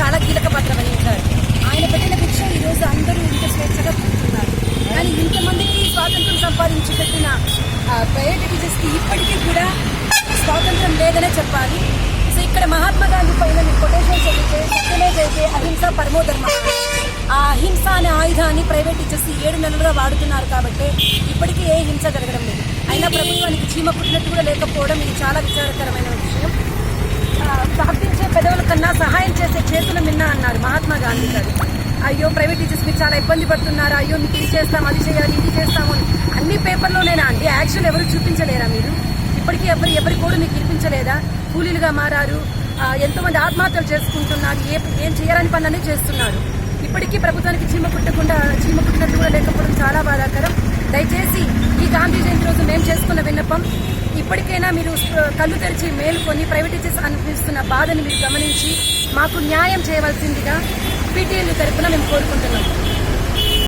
చాలా కీలక పాత్ర వహించారు. ఆయన పెట్టిన భిక్ష ఈరోజు అందరూ ఇంత స్వేచ్ఛగా పుట్టుతున్నారు కానీ ఇంతమందికి స్వాతంత్రం సంపాదించి పెట్టిన ప్రయోజనకి ఇప్పటికీ కూడా స్వాతంత్రం లేదనే చెప్పాలి. సో ఇక్కడ మహాత్మా గాంధీ పైన కొటేషన్ చదివితే సత్యమే అహింస పరమోధర్మ. ఆ అహింస అనే ఆయుధాన్ని ప్రైవేట్ ఇచ్చేసి ఏడు నెలలుగా వాడుతున్నారు కాబట్టి ఇప్పటికీ ఏ హింస జరగడం లేదు. అయినా ప్రభుత్వానికి చీమ పుట్టినట్టు కూడా లేకపోవడం ఇది చాలా విచారకరమైన విషయం. చేతుల మిన్న అన్నారు మహాత్మా గాంధీ గారు. అయ్యో ప్రైవేట్ టీచర్స్ మీరు చాలా ఇబ్బంది పడుతున్నారు. అయ్యో మీకు ఇది చేస్తాం అది చేయాలి ఇది చేస్తాము అని. అన్ని పేపర్లోనేనా అండి? యాక్షన్ ఎవరు చూపించలేరా మీరు? ఇప్పటికీ ఎవరు ఎవరి కూడా మీకు వినిపించలేదా? కూలీలుగా మారారు. ఎంతోమంది ఆత్మహత్యలు చేసుకుంటున్నారు. ఏ ఏం చేయాలని పనులన్నీ చేస్తున్నారు. ఇప్పటికీ ప్రభుత్వానికి చీమ పుట్టకుండా చీమ పుట్టినట్టు కూడా లేకపోవడం చాలా బాధాకరం. దయచేసి ఈ గాంధీ జయంతి రోజు మేము చేసుకున్న విన్నపం ఇప్పటికైనా మీరు కళ్ళు తెరిచి మేలుకొని ప్రైవేట్ టీచర్స్ అనిపిస్తున్న బాధని మీరు గమనించి మాకు న్యాయం చేయవలసిందిగా పీటీఎల్ తరఫున మేము కోరుకుంటున్నాం.